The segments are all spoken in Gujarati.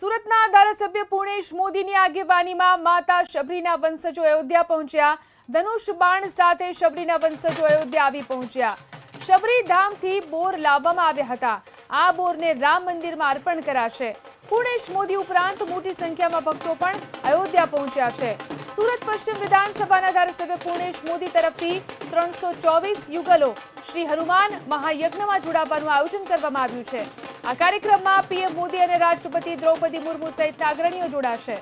સુરતના ધારાસભ્ય પૂર્ણેશ મોદીની આગેવાનીમાં માતા શબરીના વંશજો અયોધ્યા પહોંચ્યા. ધનુષ બાણ સાથે શબરીના વંશજો અયોધ્યા આવી પહોંચ્યા. શબરી ધામથી બોર લાવવામાં આવ્યા હતા. આ બોરને રામ મંદિરમાં અર્પણ કરાશે. પૂર્ણેશ મોદી ઉપરાંત મોટી સંખ્યામાં ભક્તો પણ અયોધ્યા પહોંચ્યા છે. સુરત પશ્ચિમ વિધાનસભાના ધારાસભ્ય પૂર્ણેશ મોદી તરફથી ત્રણસો ચોવીસ યુગલો શ્રી હનુમાન મહાયજ્ઞમાં જોડાવાનું આયોજન કરવામાં આવ્યું છે. આ કાર્યક્રમમાં પીએમ મોદી અને રાષ્ટ્રપતિ દ્રૌપદી મુર્મુ સહિતના અગ્રણીઓ જોડાશે.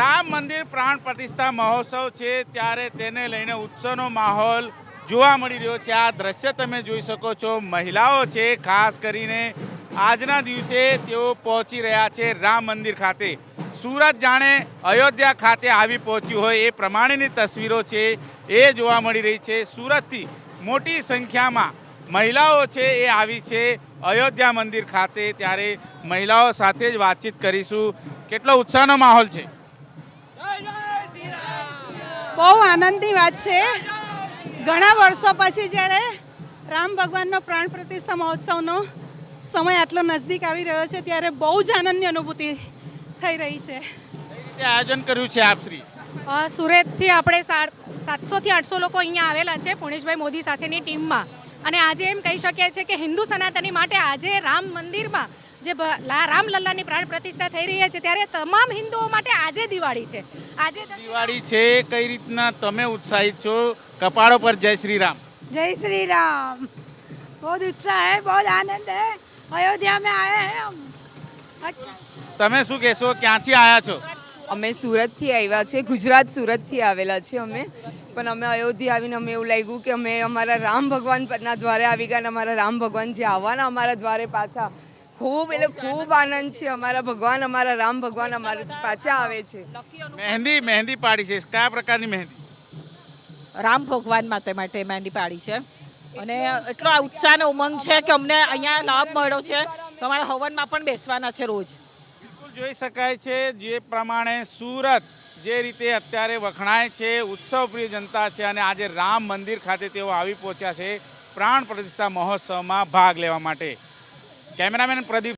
રામ મંદિર પ્રાણ પ્રતિષ્ઠા મહોત્સવ છે, ત્યારે તેને લઈને ઉત્સવનો માહોલ જોવા મળી રહ્યો છે. આ દ્રશ્ય તમે જોઈ શકો છો. મહિલાઓ છે, ખાસ કરીને આજના દિવસે તેઓ પહોંચી રહ્યા છે રામ મંદિર ખાતે. સુરત જાણે અયોધ્યા ખાતે આવી પહોંચ્યું હોય એ પ્રમાણેની તસવીરો છે એ જોવા મળી રહી છે. સુરતથી મોટી સંખ્યામાં મહિલાઓ છે એ આવી છે અયોધ્યા મંદિર ખાતે. ત્યારે મહિલાઓ સાથે જ વાતચીત કરીશું. કેટલો ઉત્સાહનો માહોલ છે. બહુ આનંદની વાત છે. ઘણા વર્ષો પછી જ્યારે રામ ભગવાનનો પ્રાણ પ્રતિષ્ઠા મહોત્સવનો સમય આટલો નજદીક આવી રહ્યો છે ત્યારે બહુ જ આનંદની અનુભૂતિ થઈ રહી છે. આયોજન કર્યું છે આપશ્રી સુરતથી આપણે સાતસોથી આઠસો લોકો અહીંયા આવેલા છે પુણેશભાઈ મોદી સાથેની ટીમમાં. અને આજે એમ કહી શકીએ છીએ કે હિન્દુ સનાતની માટે આજે રામ મંદિરમાં જે રામલલ્લાની પ્રાણ પ્રતિષ્ઠા થઈ રહી છે ત્યારે તમામ હિન્દુઓ માટે આજે દિવાળી છે. આજે દિવાળી છે કઈ રીતના તમે ઉત્સાહિત છો? કપાળો પર જય શ્રી રામ જય શ્રી રામ બહુ ઉત્સાહ હે બહુ આનંદ હે. અયોધ્યા મેં આયા હે તમે શું કહેશો ક્યાંથી આયા છો? અમે સુરતથી આવ્યા છીએ ગુજરાત સુરતથી આવેલા છે અમે. પણ અમે અયોધ્યા આવીને અમે એવું લાગ્યું કે અમે અમારા રામ ભગવાન પરના દ્વારે આવી ગયા અને અમારા રામ ભગવાન જે આવવાના અમારા દ્વારે પાછા ખૂબ એટલે ખૂબ આનંદ છે. અમારા ભગવાન અમારા રામ ભગવાન અમારા પાછા આવે છે. મહેંદી મહેંદી પાડી છે. કયા પ્રકારની મહેંદી? રામ ભગવાન માટે માટે મહેંદી પાડી છે. અને એટલો ઉત્સાહ અને ઉમંગ છે કે અમને અહીંયા લાભ મળ્યો છે. તમારા હવનમાં પણ બેસવાના છે રોજ. બિલકુલ જોઈ શકાય છે જે પ્રમાણે સુરત જે રીતે અત્યારે વખણાય છે ઉત્સવ પ્રિય જનતા છે અને આજે રામ મંદિર ખાતે તેઓ આવી પહોંચ્યા છે. પ્રાણ પ્રતિષ્ઠા મહોત્સવમાં ભાગ લેવા માટે. કેમેરામેન પ્રદીપ